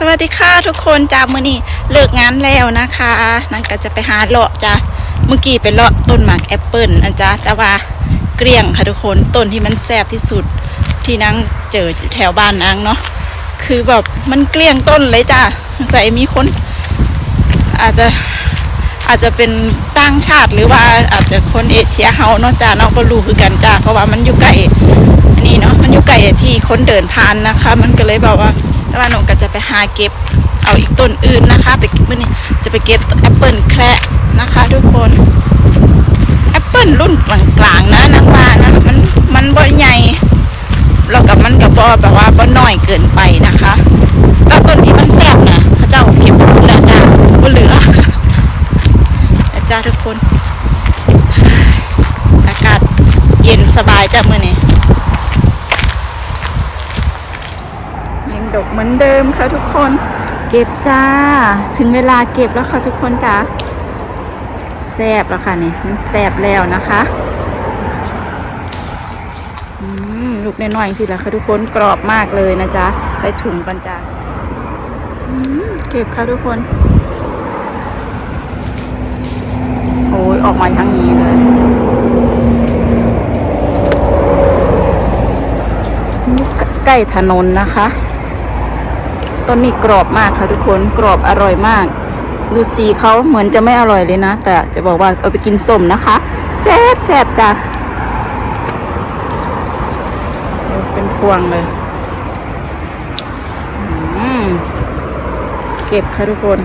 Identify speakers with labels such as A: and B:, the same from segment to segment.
A: สวัสดีค่ะทุกคนจ้ามื่อนี้เลิกงานแล้วนะคะนั่งก็จะไปหาเลาะจ้าเมื่อกี้ไปเลาะต้นหมากแอปเปิลนะจ๊ะแต่ว่าเกลี้ยงค่ะทุกคนต้นที่มันแซ่บที่สุดที่นั่งเจอแถวบ้านนางเนาะคือแบบมันเกลี้ยงต้นเลยจ้าสงสัยมีคน อาจจะอาจจะเป็นต่างชาติหรือว่าอาจจะคนเอเชียเฮาเนาะจ้าเนาะก็รู้คือกันจ้าเพราะว่ามันอยู่ใกล้อันนี้เนาะมันอยู่ไกล้ที่คนเดินผ่านนะคะ มันก็เลยแบบว่า แต่ว่าหนูก็จะไปหาเก็บเอาอีกต้นอื่นนะคะ ไปมื่อนี้จะไปเก็บแอปเปิลแคระนะคะ ทุกคนแอปเปิลรุ่นกลางๆนะนางว่านะมันมันบ่ใหญ่แล้วกับมันกับบ่แบบว่าบ่น้อยเกินไปนะคะแล้วต้นที่มันแซ่บนะพระเจ้าเก็บหมดแล้วจ้าบ่เหลือแล้วจ้าทุกคน อากาศเย็นสบายจ้ะมื่อนี้ ยัง ดกเหมือนเดิมค่ะทุกคน เก็บจ้า ถึงเวลาเก็บแล้วค่ะทุกคนจ้าแซบแล้วค่ะนี่มันแซบแล้วนะคะอืมลูกน้อยๆสิละค่ะทุกคนกรอบมากเลยนะจ๊ะใส่ถุงกันจ้าเก็บค่ะทุกคน โอ้ยออกมาทั้งนี้เลยใกล้ถนนนะคะ ต้นนี้กรอบมากค่ะทุกคนกรอบอร่อยมาก ดูสีเขาเหมือนจะไม่อร่อยเลยนะ แต่จะบอกว่าเอาไปกินส้มนะคะแซ่บแซ่บจ้ะเป็นพวงเลยเก็บค่ะทุกคน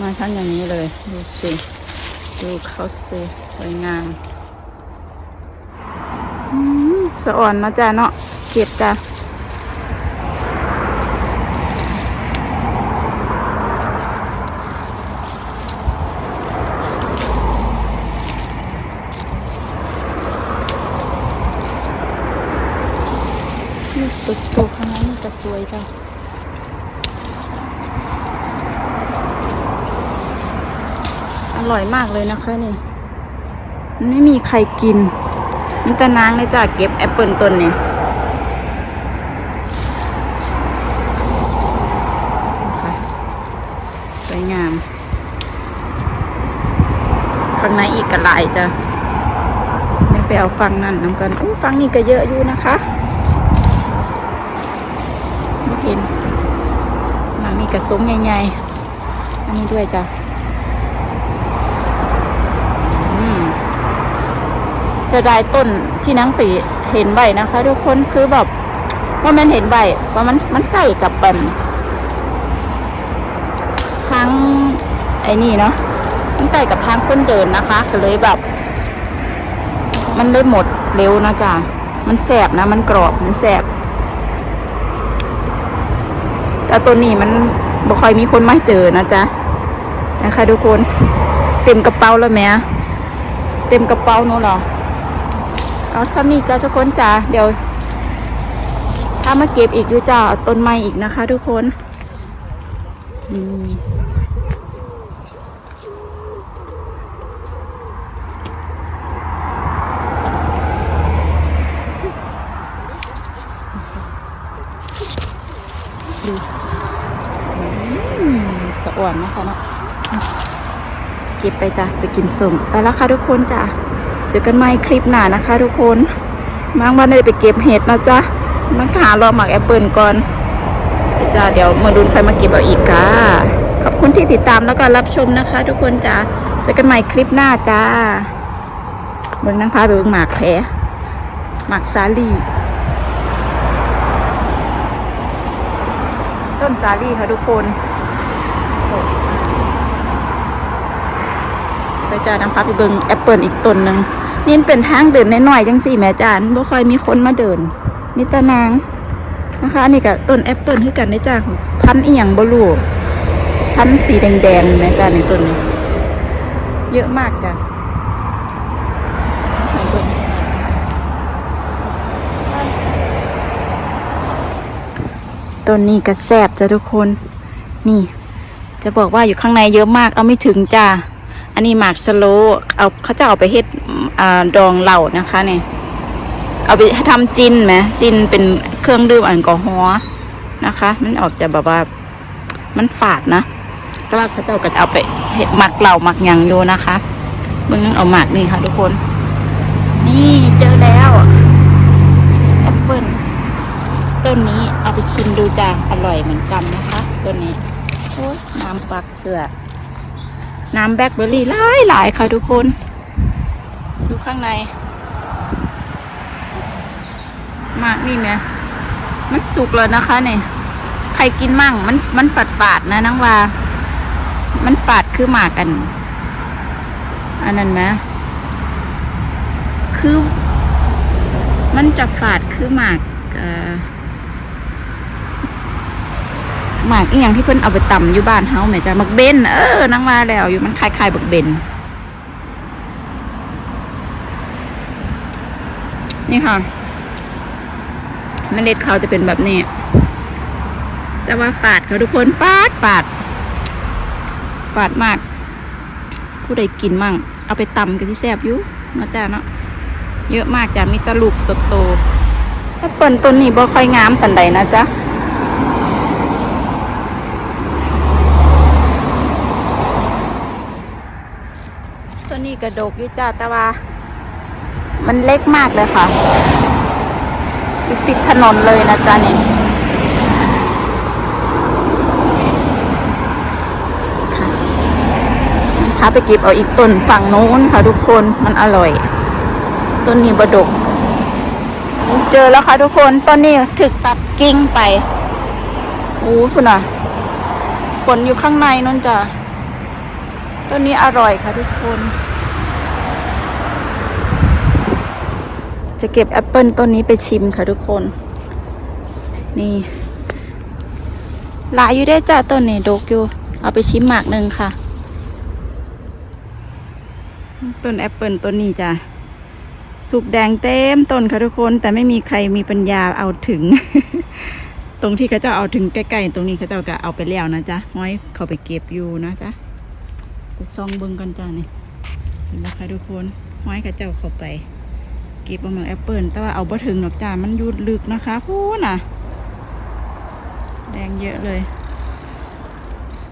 A: มาทั้งอย่างนี้เลย ดูสิดูเขาสิสวยงามอืม สะอ่อนเนาะจ้าเนาะเก็บจ้ะตุกตุกข้างในนี่ก็สวยจ้าอร่อยมากเลยนะคะนี่ มันไม่มีใครกิน นี่ตานางเลยจ้ะเก็บแอปเปิลต้นนี่สวยงาม ข้างในอีกกระหลายจ้ะไม่ไปเอาฟังนั่นน้ำกันอู้ฟังนี่ก็เยอะอยู่นะคะไม่เห็นหลังนี้กระซุ้มใหญ่ๆ อันนี้ด้วยจ้ะ อืม เสียดายต้นที่นังปีเห็นใบนะคะ ทุกคนคือแบบว่ามันเห็นใบว่ามันมันใกล้กับปันทางไอ้นี่เนาะมันใกล้กับทางคนเดินนะคะก็เลยแบบ มันได้หมดเร็วนะจ๊ะมันแสบนะ มันกรอบมันแสบแต่ตัวนี้มันบ่ค่อยมีคนมาเจอนะจ๊ะนะคะ ทุกคน เต็มกระเป๋าแล้วแหม่เต็มกระเป๋านูเหรอ เอาซ้ำนี่จ้าทุกคนจ้าเดี๋ยว ถ้ามาเก็บอีกอยู่จ้าต้นไม้อีกนะคะ ทุกคนดูอืมสะอ่อนนะคะเนาะเก็บไปจ้ะไปกินส้มไปแล้วค่ะทุกคนจ้ะ เจอกันใหม่คลิปหน้านะคะ ทุกคนบางวันเลยไปเก็บเห็ดนะจ๊ะมาหารอหมักแอปเปิลก่อนจ้ะเดี๋ยวมาดูใครมาเก็บเอาอีกค่ะ ขอบคุณที่ติดตามแล้วก็รับชมนะคะ ทุกคนจ้ะเจอกันใหม่คลิปหน้าจ้าเบิ่งนางพาไปเบิ่งหมากแผลหมากสาลีต้นสาลีค่ะทุกคน ไปจ้านำพาไปเบิ่งแอปเปิลอีกต้นหนึ่งนี่เป็นทางเดินน้อยๆจังสี่แม่จานบ่ค่อยมีคนมาเดินนี่ตานางนะคะนี่ก็ต้นแอปเปิลคือกันได้จ้าพันอีหยังบ่รู้พันสีแดงๆแม่จานในต้นนี้เยอะมากจ้ะต้นนี้ก็แซบจ้ะทุกคน นี่ จะบอกว่าอยู่ข้างในเยอะมากเอาไม่ถึงจ้า นนี้หมากสโลเอาเขาจะเอาไปเฮ็ดอ่าดองเหล่านะคะเนี่ยเอาไปทำจินไหมจินเป็นเครื่องดื่มแอลกอฮอล์นะคะ มันออกจะแบบว่ามันฝาดนะแต่ว่าเขาเจ้าก็จะเอาไปเห็ดหมักเหล่าหมักยังอยู่นะคะมึงเอาหมักนี่ค่ะทุกคน นี่เจอแล้วแอปเปิลต้นนี้เอาไปชิมดูจ้าอร่อยเหมือนกันนะคะต้นนี้โอ้น้ำปักเสือ น้ำแบล็คเบอร์รี่หลายหลายๆค่ะทุกคน ดูข้างในหมากนี่ไหมมันสุกแล้วนะคะเนี่ยใครกินมั่ง มันมันฝาดฝาดๆนะนังว่า มันฝาดคือหมากกัน อันนั้นไหมคือ มันจะฝาดคือหมากอ่อ หมากอีอย่างที่เพิ่นเอาไปตำอยู่บ้านเฮาแหมจ้ะหมักเบนเออนังว่าแล้วอยู่มันคล้ายๆบักเบนนี่ค่ะเมล็ดเขาจะเป็นแบบนี้ แต่ว่าฝาดเขาทุกคนฝาดฝาดฝาดมาก ผู้ใดกินมั่ง เอาไปตำกันที่แซบอยู่นะจ้าเนาะเยอะมากจ้ะมีตะลูกโตๆแอปเปิลต้นนี้บ่ค่อยงามปานใดนะจ๊ะ ต้นนี้กระดกอยู่จ้าแต่ว่า มันเล็กมากเลยค่ะติดถนนเลยนะจ๊ะนี่ถ้าไปเก็บเอาอีกต้นฝั่งโน้นค่ะทุกคนมันอร่อย ต้นนี้บดก เจอแล้วค่ะทุกคนต้นนี้ถึกตัดกิ่งไปโอ้คุณอะผลอยู่ข้างในนั่นจ้ะ ต้นนี้อร่อยค่ะทุกคน จะเก็บแอปเปิลต้นนี้ไปชิมค่ะทุกคน นี่หลายอยู่ได้จ้าต้นนี้ดกอยู่ เอาไปชิมหมากหนึ่งค่ะ ต้นแอปเปิลต้นนี้จ้ะสุกแดงเต็มต้นค่ะทุกคน แต่ไม่มีใครมีปัญญาเอาถึง ตรงที่เขาเจะเอาถึงใกล้ๆตรงนี้เขาเจ้าก็เอาไปแล้วนะจ๊ะห้อยเขาไปเก็บอยู่นะจ๊ะ ไปซองเบิ้งกันจ้านี่เห็นแล้วค่ะทุกคนห้อยกระเจ้าเข้าไป เก็บบะหมี่แอปเปิลแต่ว่าเอาบ่ถึงหรอกจ้ามันยุดลึกนะคะพูน่ะ แดงเยอะเลย